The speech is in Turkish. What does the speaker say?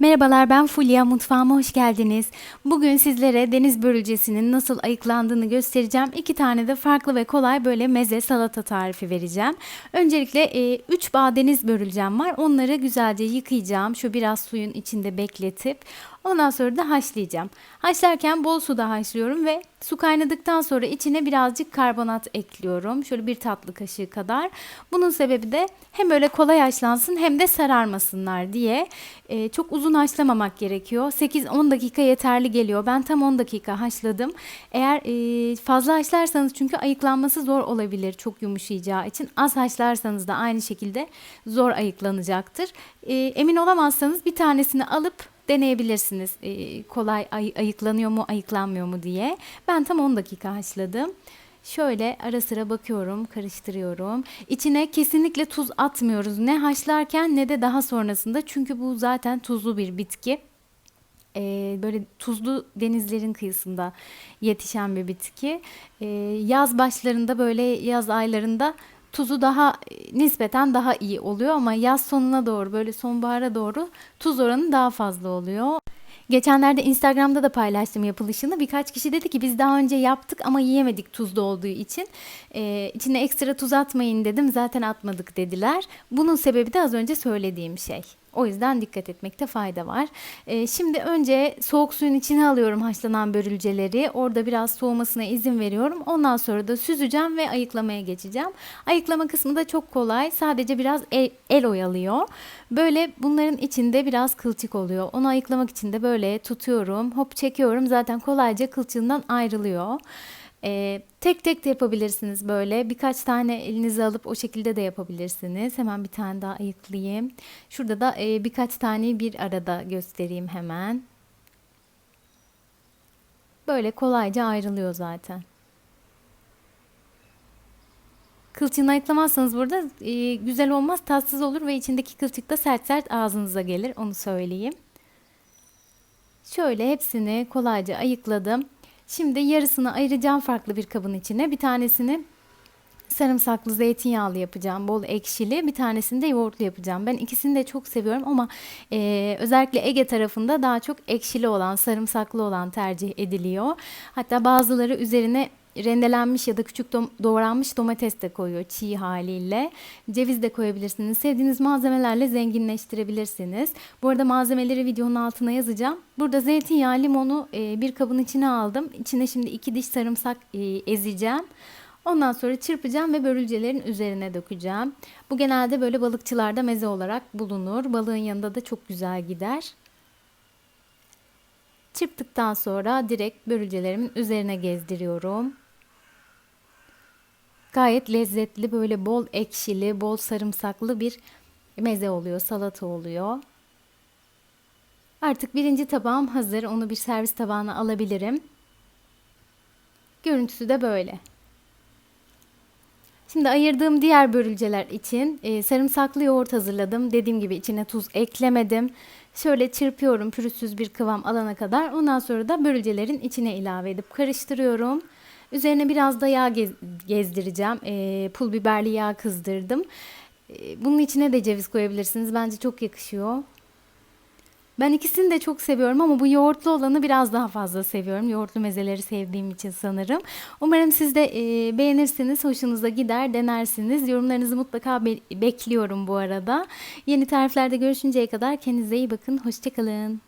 Merhabalar ben Fulya mutfağıma hoş geldiniz. Bugün sizlere deniz börülcesinin nasıl ayıklandığını göstereceğim. İki tane de farklı ve kolay böyle meze salata tarifi vereceğim. Öncelikle 3 bağ deniz börülcem var. Onları güzelce yıkayacağım. Şu biraz suyun içinde bekletip ondan sonra da haşlayacağım. Haşlarken bol suda haşlıyorum ve su kaynadıktan sonra içine birazcık karbonat ekliyorum. Şöyle bir tatlı kaşığı kadar. Bunun sebebi de hem böyle kolay haşlansın hem de sararmasınlar diye. Ee, çok uzun haşlamamak gerekiyor. 8-10 dakika yeterli geliyor. Ben tam 10 dakika haşladım. Eğer e, fazla haşlarsanız çünkü ayıklanması zor olabilir çok yumuşayacağı için. Az haşlarsanız da aynı şekilde zor ayıklanacaktır. E, emin olamazsanız bir tanesini alıp deneyebilirsiniz. E, kolay ay- ayıklanıyor mu, ayıklanmıyor mu diye. Ben tam 10 dakika haşladım. Şöyle ara sıra bakıyorum, karıştırıyorum. İçine kesinlikle tuz atmıyoruz. Ne haşlarken ne de daha sonrasında. Çünkü bu zaten tuzlu bir bitki. Ee, böyle tuzlu denizlerin kıyısında yetişen bir bitki. Ee, yaz başlarında böyle yaz aylarında tuzu daha nispeten daha iyi oluyor ama yaz sonuna doğru böyle sonbahara doğru tuz oranı daha fazla oluyor. Geçenlerde Instagram'da da paylaştım yapılışını. Birkaç kişi dedi ki biz daha önce yaptık ama yiyemedik tuzlu olduğu için. Ee, içine ekstra tuz atmayın dedim. Zaten atmadık dediler. Bunun sebebi de az önce söylediğim şey. O yüzden dikkat etmekte fayda var. Ee, şimdi önce soğuk suyun içine alıyorum haşlanan börülceleri. Orada biraz soğumasına izin veriyorum. Ondan sonra da süzeceğim ve ayıklamaya geçeceğim. Ayıklama kısmı da çok kolay. Sadece biraz el, el oyalıyor. Böyle bunların içinde biraz kılçık oluyor. Onu ayıklamak için de böyle tutuyorum. Hop çekiyorum. Zaten kolayca kılçığından ayrılıyor. Ee, tek tek de yapabilirsiniz böyle. Birkaç tane elinize alıp o şekilde de yapabilirsiniz. Hemen bir tane daha ayıklayayım. Şurada da e, birkaç tane bir arada göstereyim hemen. Böyle kolayca ayrılıyor zaten. Kılçığını ayıklamazsanız burada e, güzel olmaz, tatsız olur ve içindeki kılçık da sert sert ağzınıza gelir. Onu söyleyeyim. Şöyle hepsini kolayca ayıkladım. Şimdi yarısını ayıracağım farklı bir kabın içine. Bir tanesini sarımsaklı zeytinyağlı yapacağım. Bol ekşili. Bir tanesini de yoğurtlu yapacağım. Ben ikisini de çok seviyorum ama e, özellikle Ege tarafında daha çok ekşili olan, sarımsaklı olan tercih ediliyor. Hatta bazıları üzerine rendelenmiş ya da küçük dom- doğranmış domates de koyuyor çiğ haliyle. Ceviz de koyabilirsiniz. Sevdiğiniz malzemelerle zenginleştirebilirsiniz. Bu arada malzemeleri videonun altına yazacağım. Burada zeytinyağı, limonu e, bir kabın içine aldım. İçine şimdi iki diş sarımsak e, ezeceğim. Ondan sonra çırpacağım ve börülcelerin üzerine dökeceğim. Bu genelde böyle balıkçılarda meze olarak bulunur. Balığın yanında da çok güzel gider. Çırptıktan sonra direkt börülcelerimin üzerine gezdiriyorum. Gayet lezzetli böyle bol ekşili, bol sarımsaklı bir meze oluyor, salata oluyor. Artık birinci tabağım hazır. Onu bir servis tabağına alabilirim. Görüntüsü de böyle. Şimdi ayırdığım diğer börülceler için e, sarımsaklı yoğurt hazırladım. Dediğim gibi içine tuz eklemedim. Şöyle çırpıyorum pürüzsüz bir kıvam alana kadar. Ondan sonra da börülcelerin içine ilave edip karıştırıyorum. Üzerine biraz da yağ gez- gezdireceğim. E, pul biberli yağ kızdırdım. E, bunun içine de ceviz koyabilirsiniz. Bence çok yakışıyor. Ben ikisini de çok seviyorum ama bu yoğurtlu olanı biraz daha fazla seviyorum. Yoğurtlu mezeleri sevdiğim için sanırım. Umarım siz de e, beğenirsiniz, hoşunuza gider, denersiniz. Yorumlarınızı mutlaka be- bekliyorum bu arada. Yeni tariflerde görüşünceye kadar kendinize iyi bakın. Hoşçakalın.